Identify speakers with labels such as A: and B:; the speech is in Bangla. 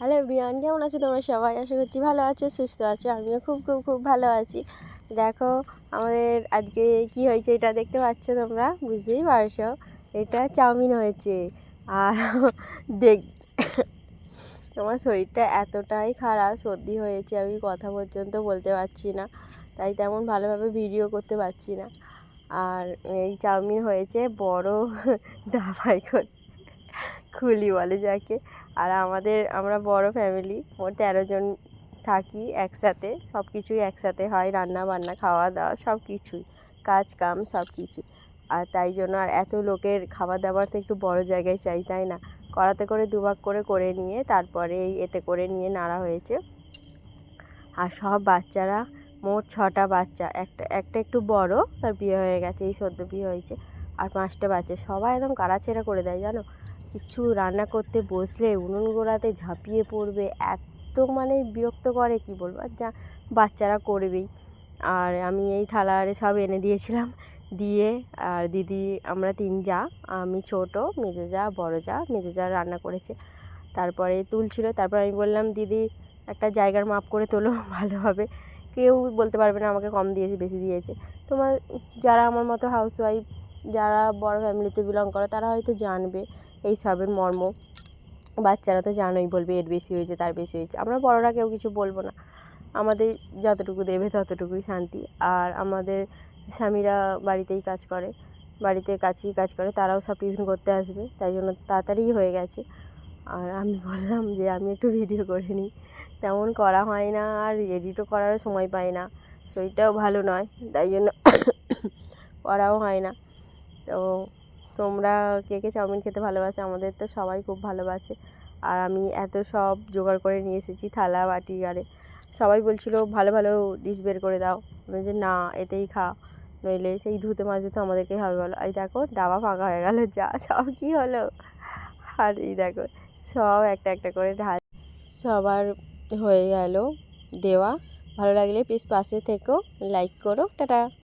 A: হ্যালো এভরিওয়ান, কেমন আছো তোমরা সবাই? আশা করছি ভালো আছো, সুস্থ আছো, আমিও খুব খুব খুব ভালো আছি। দেখো, আমাদের আজকে কি হয়েছে এটা দেখতে পাচ্ছ তোমরা? বুঝতেই পারছ, এটা চাউমিন হয়েছে। আর দেখ আমার শরীরটা এতটাই খারাপ, সর্দি হয়েছে, আমি কথা পর্যন্ত বলতে পারছি না। তাই তেমন ভালোভাবে ভিডিও করতে পারছি না। আর এই চাউমিন হয়েছে বড় ডাবাই করে খুলি বলে যাকে। আর আমাদের, আমরা বড় ফ্যামিলি মোট তেরো জন থাকি একসাথে সব কিছুই একসাথে হয় রান্না বান্না খাওয়া দাওয়া সব কিছুই কাজ কাম সব কিছু আর তাই জন্য আর এত লোকের খাবার দাবার তো একটু বড় জায়গায় চাই, তাই না? করাতে করে দুভাগ করে করে নিয়ে তারপরে এই এতে করে নিয়ে নাড়া হয়েছে। আর সব বাচ্চারা, মোট ছটা বাচ্চা, একটা একটা একটু বড়, তার বিয়ে হয়ে গেছে, এই সদ্য বিয়ে হয়েছে। আর পাঁচটা বাচ্চা, সবাই একদম কাড়াছেড়া করে দেয়, জানো? কিছু রান্না করতে বসলে উনুন গোড়াতে ঝাঁপিয়ে পড়বে, এত মানে বিরক্ত করে, কি বলব? আর যা বাচ্চারা করবেই। আর আমি এই থালা আরে সব এনে দিয়েছিলাম, দিয়ে আর দিদি, আমরা তিন যা, আমি ছোট, মেজো যা, বড় যা, মেজো যা রান্না করেছে। তারপরে তুলছিল, তারপর আমি বললাম, দিদি, একটা জায়গার মাপ করে তোলো, ভালো হবে। কেউ বলতে পারবে না, আমাকে কম দিয়েছে, বেশি দিয়েছে। তোমার, যারা আমার মতো হাউসওয়াইফ যারা বড় ফ্যামিলিতে বিলং করে, তারা হয়তো জানবে এই সবের মর্ম। বাচ্চারা তো জানোই বলবে, এর বেশি হয়েছে, তার বেশি হয়েছে। আমরা বড়রা কেউ কিছু বলব না। আমাদের যতটুকু দেবে ততটুকুই শান্তি। আর আমাদের স্বামীরা বাড়িতেই কাজ করে, বাড়িতে কাছেই কাজ করে, তারাও সব টিফিন করতে আসবে, তাই জন্য তাড়াতাড়ি হয়ে গেছে। আর আমি বললাম যে, আমি একটু ভিডিও করে নিই। তেমন করা হয় না, আর এডিটও করারও সময় পাই না। শরীরটাও ভালো নয়, তাই জন্য করাও হয় না। তো তোমরা কে কে চাউমিন খেতে ভালোবাসে, আমাদের তো সবাই খুব ভালোবাসে। আর আমি এত সব জোগাড় করে নিয়ে এসেছি থালা, বাটি, আরে সবাই বলছিল, ভালো ভালো ডিশ বের করে দাও। আমি যে না, এতেই খা। নইলে সেই ধুতে মাজতে তো আমাদেরকেই হবে বলো। এই দেখো, ডাবা ফাঁকা হয়ে গেল, যা, সব কী হলো? আর এই দেখো, সব একটা একটা করে ঢাল সবার হয়ে গেল দেওয়া। ভালো লাগলে প্লিজ পাশে থেকো লাইক করো, টাটা।